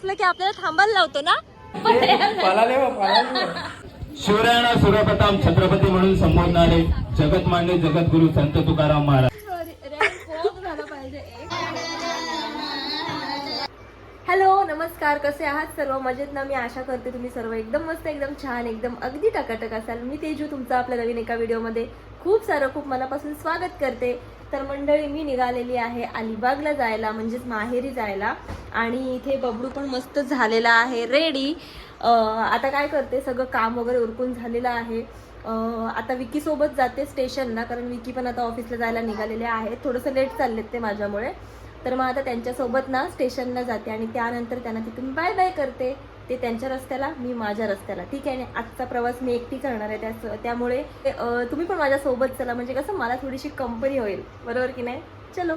असलं की आपल्याला थांबायला लावतो ना? शिवरायांना सुरप्रताप छत्रपती म्हणून संबोधणारे जगतमान्य जगद्गुरु संत तुकाराम महाराज. हॅलो नमस्कार कसे आहात सर्व? मजेत ना? मी आशा करते तुम्ही सर्व एकदम मस्त एकदम छान एकदम अगदी टकाटक असाल. मी तेजू तुमचं आपल्या नवीन एका व्हिडिओमध्ये खूप सारं खूप मनापासून स्वागत करते. तर मंडळी मी निघालेली आहे अलिबागला जायला म्हणजेच माहेरी जायला. आणि इथे बबडू पण मस्त झालेला आहे रेडी आता काय करते सगळं काम वगैरे उरकून झालेलं आहे. आता विकीसोबत जाते स्टेशनला कारण विकी पण आता ऑफिसला जायला निघालेले आहे थोडंसं लेट चाललेत ते माझ्यामुळे. तर मग आता त्यांच्यासोबत ना स्टेशनला जाते आणि त्यानंतर त्यांना तिथून बाय बाय करते. ते त्यांच्या रस्त्याला मी माझ्या रस्त्याला. ठीक आहे ना आजचा प्रवास मी एकटी करणार आहे त्याच त्यामुळे तुम्ही पण माझ्यासोबत चला. म्हणजे कसं मला थोडीशी कंपनी होईल. बरोबर की नाही? चलो.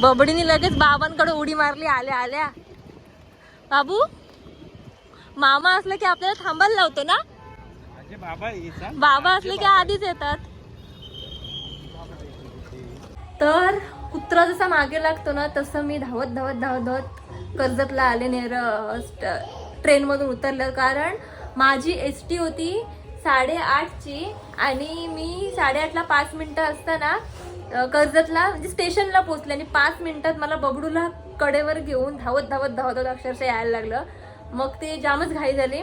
बबडीने लगेच बाबांकडे उडी मारली आल्या आल्या. बाबू मामा असलं की आपल्याला थांबायला लावतो ना? बाबा असले की आधीच येतात. तर कुत्रा जसा मागे लागतो ना तसं मी धावत धावत धावत धावत कर्जतला आले नेर ट्रेनमधून उतरलं. कारण माझी एस टी होती साडेआठची आणि मी साडेआठला पाच मिनटं असताना कर्जतला म्हणजे स्टेशनला पोचले आणि पाच मिनिटात मला बबडूला कडेवर घेऊन धावत धावत धावत अक्षरशः यायला लागलं. मग ते जामच घाई झाली.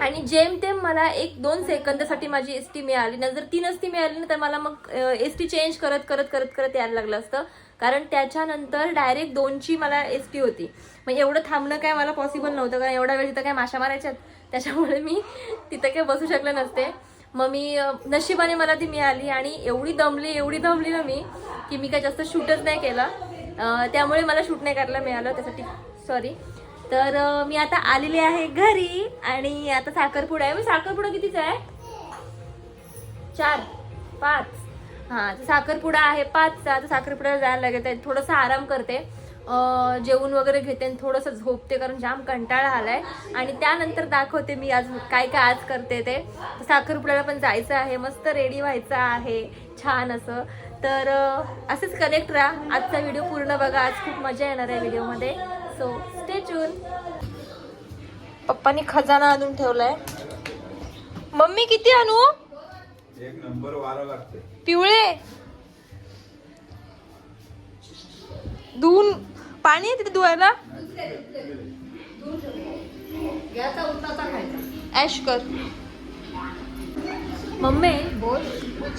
आणि जेमतेम मला एक दोन सेकंदासाठी माझी एस टी मिळाली. ना जर ती नसती मिळाली ना तर मला मग एस टी चेंज करत करत करत करत यायला लागलं असतं. कारण त्याच्यानंतर डायरेक्ट दोनची मला एस टी होती. मग एवढं थांबणं काय मला पॉसिबल नव्हतं. कारण एवढा वेळ तिथं काय माशा मारायच्यात त्याच्यामुळे मी तिथं काय बसू शकले नसते. मग मी नशिबाने मला ती मिळाली आणि एवढी दमली एवढी दमली ना मी की मी काय जास्त शूटच नाही केला. त्यामुळे मला शूट नाही करायला मिळालं त्यासाठी सॉरी तर मी आता आलेली आहे घरी आणि आता साखरपुडा आहे. मग साखरपुडा कितीचा आहे? चार पाच. हां तर साखरपुडा आहे पाचचा. आता साखरपुड्याला जायला लागेल थोडंसं आराम करते. जेवण वगैरे घेते आणि थोडंसं झोपते कारण जाम कंटाळा आलाय. आणि त्यानंतर दाखवते मी आज काय काय आज करते ते. साखरपुड्याला पण जायचं आहे मस्त रेडी व्हायचं आहे छान असं. तर असंच कनेक्ट राहा. आजचा व्हिडिओ पूर्ण बघा. आज खूप मजा येणार आहे व्हिडिओमध्ये सो स्टे चून पप्पानी खजाना आणून ठेवलाय. मम्मी किती आणू? एक नंबर वारा लागते पिवळे. धुवून पाणी आहे तिथे धुवायला? ऍश कर. मम्मी बोल.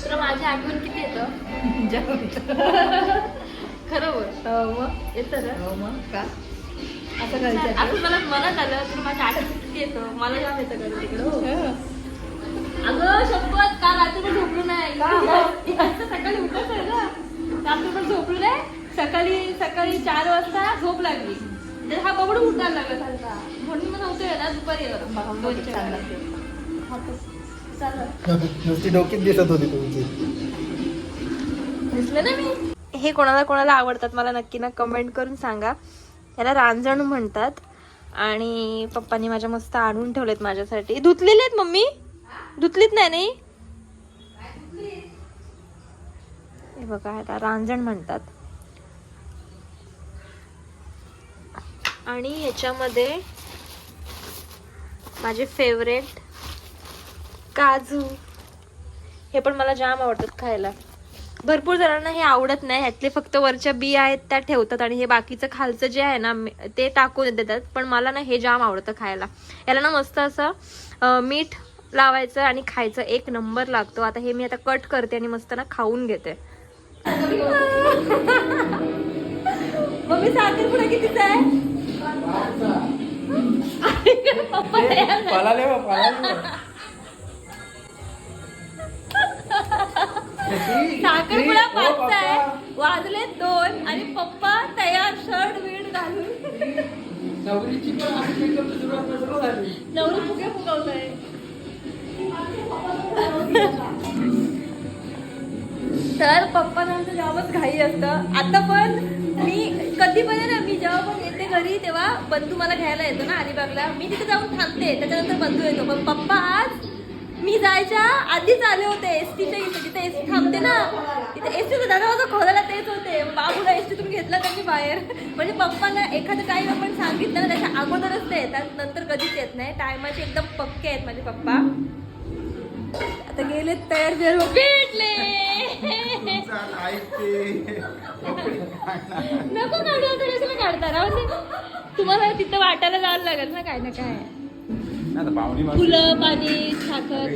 तुला माझी आठवण किती येतं? खरं बोल. येतं ना? असं मला मनात आलं तुला माझी आठवण किती येतं? मला जाम येतं का तिकडं अगं शपथ. काल रात्री पण झोपलो नाही? सकाळी उठत आहे ना रात्री पण झोपलो नाही? सकाळी सकाळी चार वाजता झोप लागली. तर हा बबडू उठायला लागला. सारखा म्हणून मग नव्हतं येणार दुपारी येणार. हा तो. चालेल. नुसती डोकीत दिसत होती तुमची. दिसलं ना मी? हे कोणाला कोणाला आवडतात मला नक्की ना कमेंट करून सांगा. याला रांजण म्हणतात आणि पप्पांनी माझ्या मस्त आणून ठेवलेत माझ्यासाठी. धुतलेले आहेत मम्मी? धुतलीत नाही नाही? हे बघा ह्याला रांजण म्हणतात. आणि याच्यामध्ये माझे फेवरेट काजू. हे पण मला जाम आवडतात खायला. भरपूर जणांना हे आवडत नाही. ह्यातले फक्त वरच्या बी आहेत त्या ठेवतात आणि हे बाकीचं खालचं जे आहे ना ते टाकून देतात. पण मला ना हे जाम आवडतं खायला. याला ना मस्त असं मीठ लावायचं आणि खायचं. एक नंबर लागतो. आता हे मी आता कट करते आणि मस्त ना खाऊन घेते. मम्मी साखरपुडा कितीचा आहे? पळाले. साखरपुडा ओ, पाचचा आहे. वाजले दोन आणि पप्पा तयार शर्ट वीट घालून नवरीची. नवरी फुगे फुगवलंय तर पप्पांना जेव्हाच घाई असतं आता पण मी कधी पण ना मी जेव्हा पण येते घरी तेव्हा बंधू मला घ्यायला येतो ना अलिबागला. मी तिथे जाऊन थांबते त्याच्यानंतर बंधू येतो. पण पप्पा आज मी जायच्या आधीच आले होते. एस टीच्या इथे तिथे एस टी थांबते ना तिथे एस टीचा माझा खोलायला तेच होते. बाबूला एस टीतून घेतला त्यांनी बाहेर? म्हणजे पप्पांना एखादं काही आपण सांगितलं ना त्याच्या अगोदरच ते येतात. नंतर कधीच येत नाही. टायमाचे एकदम पक्के आहेत माझे पप्पा. आता गेले तयार जर भेटले. नको काढू कशाला काढता? राहू तुम्हाला तिथं वाटायला जायला लागेल ना काय ना काय. फुलं पाणी साखर.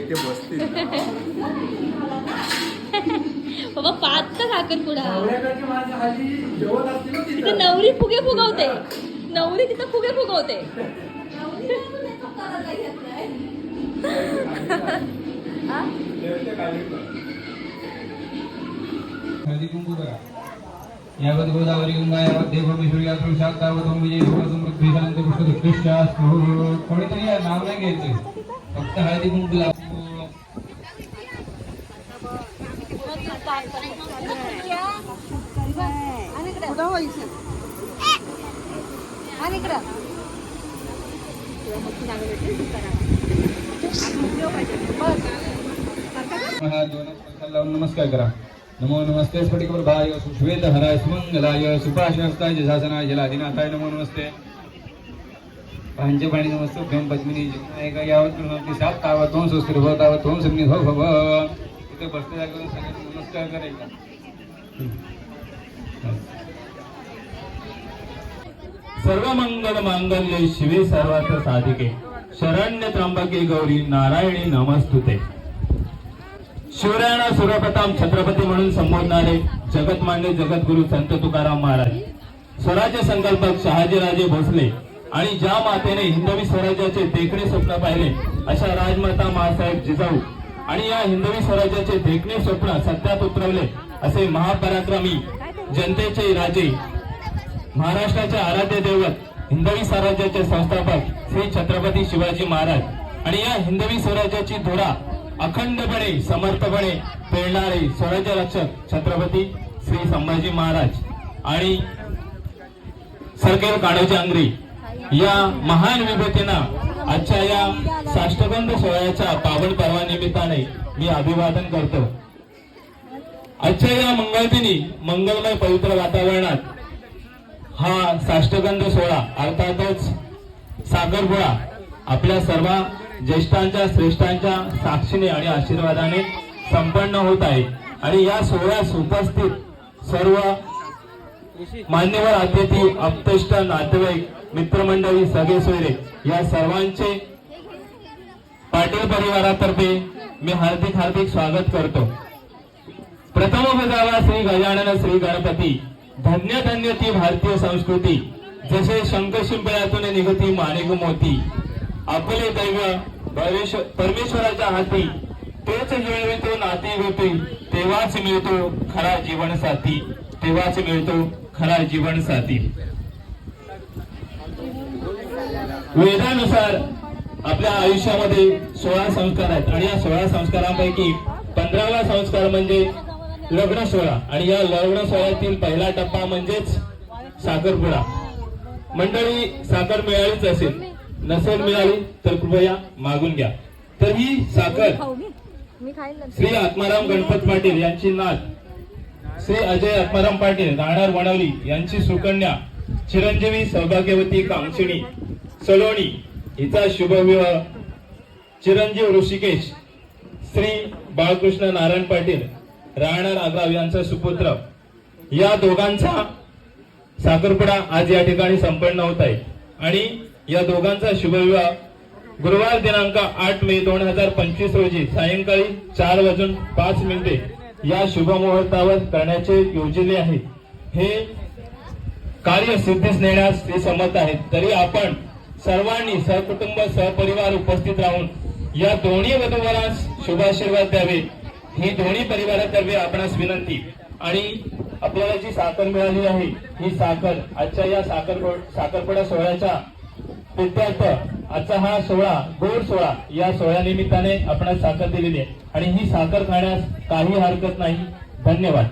बाबा पाच का साखर पुढा. तिथं. नवरी फुगे फुगवते. नवरी तिथं फुगे फुगवते. हा? यावत गोदावरी गंगा यावत देवमेश्वरी तुळशात तावत ओम विजय भगवत मृत्यू शांत पुष्प दुष्कृष्टा कोणीतरी या नाव नाही घ्यायचं फक्त हळदी कुंकू लावा हात दोन लावून नमस्कार करा. नमो नमस्ते स्फटिकवर भाय सुश्वेत हराय सुमंगलाय सुपाशनस्ताय जसासनाय जलाधिनाथाय नमो नमस्ते. पाणी नमस्ते भ्यम पद्मिनी एका यावत कृणांती सात तावत ओम सुस्थिर भव तावत ओम समनी भव हो, भव हो, हो. इथे बसले जागेवर सगळ्यांना नमस्कार करायचा सर्व मंगल मांगल्य शिवे सर्वार्थ साधिके. शरण्य त्र्यंबके गौरी नारायणी नमस्तुते. शिवरायांना सर्वप्रथम छत्रपती म्हणून संबोधणारे जगतमान्य जगद्गुरु संत तुकाराम महाराज. स्वराज्य संकल्पक शहाजीराजे भोसले आणि ज्या मातेने हिंदवी स्वराज्याचे देखणे स्वप्न पाहिले अशा राजमाता मासाहेब जिजाऊ आणि या हिंदवी स्वराज्याचे देखणे स्वप्न सत्यात उतरवले असे महापराक्रमी जनतेचे राजे महाराष्ट्राचे आराध्य दैवत हिंदवी स्वराज्याचे संस्थापक श्री छत्रपती शिवाजी महाराज आणि या हिंदवी स्वराज्याची धुरा अखंडपणे समर्थपणे पेळणारे स्वराज्य रक्षक छत्रपती श्री संभाजी महाराज आणि सरकेल काळोजी आंग्रे या महान विभूतींना आजच्या या साष्टबंध सोहळ्याच्या पावन पर्वा निमित्ताने मी अभिवादन करतो. आजच्या या मंगळदिनी मंगलमय पवित्र वातावरणात हा साष्टगंध सोहळा अर्थातच सागरपुडा आपल्या सर्व ज्येष्ठांच्या श्रेष्ठांच्या साक्षीने आणि आशीर्वादाने संपन्न होत आहे. आणि या सोहळ्यास उपस्थित सर्व मान्यवर अतिथी अपतेष्ट नातेवाईक मित्रमंडळी सगळे सोयरे या सर्वांचे पाटील परिवारातर्फे मी हार्दिक हार्दिक स्वागत करतो. प्रथम बजावा श्री गजानन श्री गणपती धन्य धन्य ती भारतीय संस्कृती जसे शंख शिंपळ्यातून निघती माणिक मोती आपले दैव परमेश्वराच्या हाती तेच मिळवितो नाती होते तेव्हाच मिळतो खरा जीवन साथी तेव्हाच मिळतो खरा जीवन साथी. वेदानुसार आपल्या आयुष्यामध्ये सोळा संस्कार आहेत आणि या सोळा संस्कारांपैकी पंधरावा संस्कार म्हणजे लग्न सोहळा आणि या लग्न सोहळ्यातील पहिला टप्पा म्हणजेच साखरपुडा. मंडळी साखर मिळालीच असेल. नसेल मिळाली तर कृपया मागून घ्या. तर ही साखर. श्री आत्माराम गणपत पाटील यांची नात श्री अजय आत्माराम पाटील राहणार वणवली यांची सुकन्या. चिरंजीवी सौभाग्यवती कामशिणी सलोणी हिचा शुभविवाह. चिरंजीव ऋषिकेश. श्री बाळकृष्ण नारायण पाटील राहणार आग्राव यांचा सुपुत्र. या दोघांचा साखरपुडा आज या ठिकाणी संपन्न होत आहे. आणि या दोघांचा शुभविवाह गुरुवार दिनांक आठ मे दोन हजार पंचवीस रोजी सायंकाळी चार वाजून पाच मिनिटे या शुभ मुहूर्तावर करण्याचे योजले आहे. हे कार्य सिद्धीस नेण्यास ते समर्थ आहेत. तरी आपण सर्वांनी सहकुटुंब सहपरिवार उपस्थित राहून या दोन्ही वधूवरांस शुभाशीर्वाद द्यावे. ही दोन्ही परिवारातर्फे आपणास विनंती. आणि आपल्याला जी साखर मिळाली आहे ही साखर आजच्या या साखर साखरपुडा सोहळ्याच्या प्रित्यर्थ आजचा हा सोहळा गोड सोहळा या सोहळ्यानिमित्ताने आपणास साखर दिलेली आहे. आणि ही साखर खाण्यास काही हरकत नाही. धन्यवाद.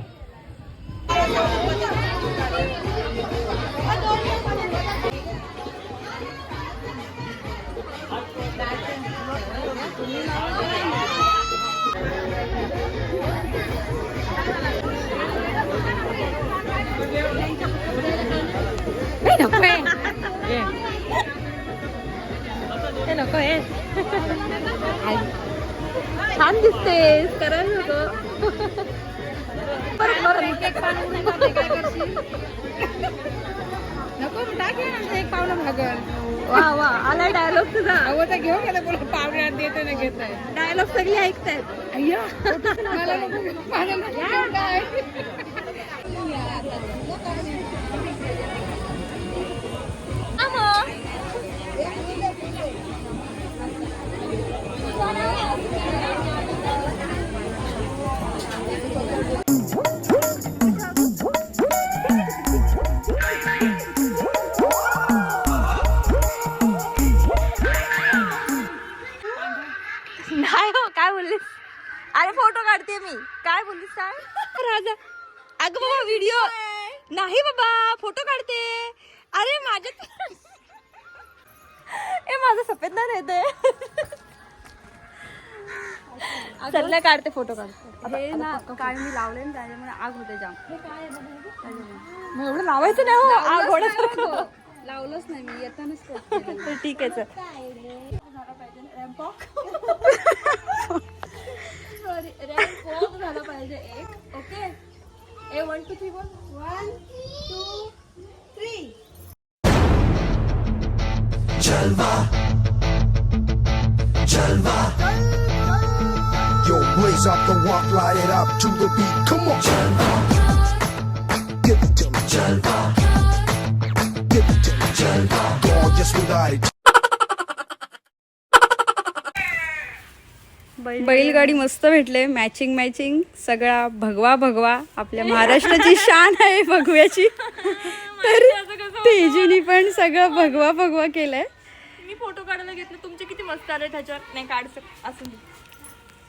छान दिसतेस. करा नको परत परत. नको टाक एक भागल वा वा. आला डायलॉग तुझा. अहो तर घेऊ गेला बोला पावणे देतो ना घेत आहे डायलॉग सगळी ऐकतायत. अय्या मला नको माझ्या नको काय बोललीस? अरे फोटो काढते मी. काय बोललीस सांग? राजा अगं बाबा व्हिडिओ नाही बाबा फोटो काढते. अरे माझ्या ए माझं सफेद नाही येते चल काढते फोटो काढते हे ना काय मी लावले ना त्याच्यामुळे आग होते जाम. मग एवढं लावायचं नाही हो आग होण्यासारखं लावलंच नाही मी येतानाच ठीक आहे sorry to the beat. Come on. Give it to me. Give it to me. Gorgeous with it. बैलगाडी मस्त भेटले मॅचिंग मॅचिंग सगळा भगवा भगवा आपल्या महाराष्ट्राची शान आहे भगव्याची तर तेजूनी पण सगळं भगवा भगवा केलंय मी फोटो काढायला घेतले तुमचे किती मस्त आले त्याच्यावर नाही काढ असं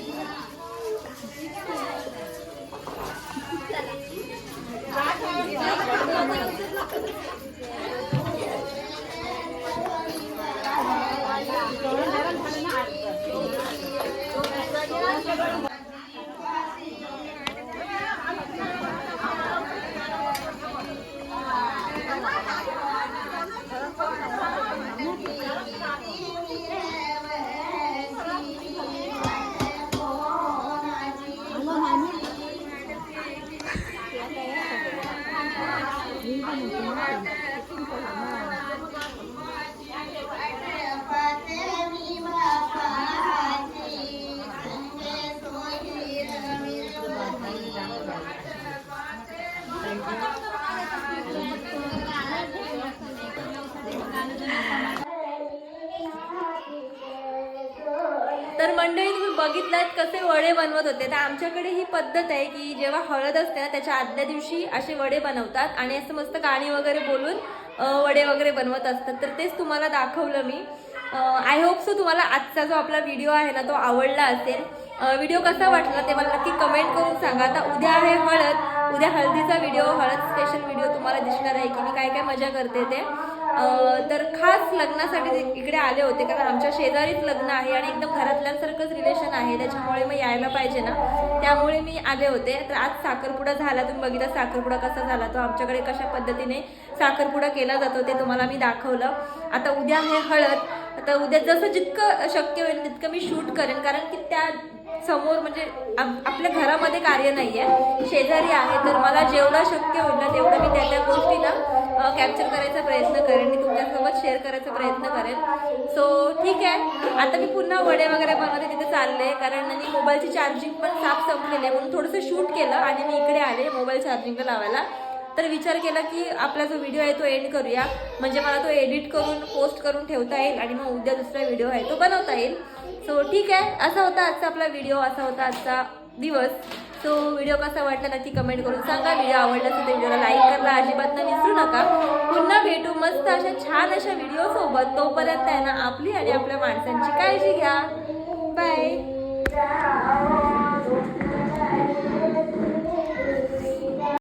すいません。बनवत होते. तर आमच्याकडे ही पद्धत आहे की जेव्हा हळद असते ना त्याच्या आदल्या दिवशी असे वडे बनवतात आणि असं मस्त गाणी वगैरे बोलून वडे वगैरे बनवत असतात. तर तेच तुम्हाला दाखवलं मी. आय होप सो तुम्हाला आजचा जो आपला व्हिडिओ आहे ना तो आवडला असेल. व्हिडिओ कसा वाटला ते मला नक्की कमेंट करून सांगा. आता उद्या आहे हळद. उद्या हळदीचा व्हिडिओ हळद स्पेशल व्हिडिओ तुम्हाला दिसणार आहे की मी काय काय मजा करते ते. तर खास लग्नासाठी ते इकडे आले होते कारण आमच्या शेजारीच लग्न आहे आणि एकदम घरातल्यांसारखंच रिलेशन आहे. त्याच्यामुळे मग यायला पाहिजे ना. त्यामुळे मी आले होते. तर आज साखरपुडा झाला. तुम्ही बघितला साखरपुडा कसा झाला तो. आमच्याकडे कशा पद्धतीने साखरपुडा केला जातो ते तुम्हाला मी दाखवलं. आता उद्या आहे हळद. आता उद्या जसं जितकं शक्य होईल तितकं मी शूट करेन. कारण की त्या समोर म्हणजे आपल्या घरामध्ये कार्य नाही आहे शेजारी आहे तर मला जेवढं शक्य होईल ना तेवढं मी त्या त्या गोष्टीला कॅप्चर करायचा प्रयत्न करेन मी तुमच्यासोबत शेअर करायचा प्रयत्न करेन. सो ठीक आहे. आता मी पुन्हा वडे वगैरे बनवते तिथे चालले. कारण मी मोबाईलची चार्जिंग पण साफ संपलेली आहे. म्हणून थोडंसं शूट केलं आणि मी इकडे आले मोबाईल चार्जिंगला लावायला. तर विचार केला की आपला जो व्हिडिओ आहे तो एंड करूया. म्हणजे मला तो एडिट करून पोस्ट करून ठेवता येईल आणि मग उद्या दुसरा व्हिडिओ आहे तो बनवता येईल. सो ठीक आहे. असा होता आजचा आपला व्हिडिओ असा होता आजचा दिवस. सो व्हिडिओ कसा वाटला नक्की कमेंट करून सांगा. व्हिडिओ आवडला असेल तर व्हिडिओला लाईक करा अजिबात न विसरू नका. पुन्हा भेटू मस्त अशा छान अशा व्हिडिओसोबत तोपर्यंत आहे ना आपली आणि आपल्या माणसांची काळजी घ्या. बाय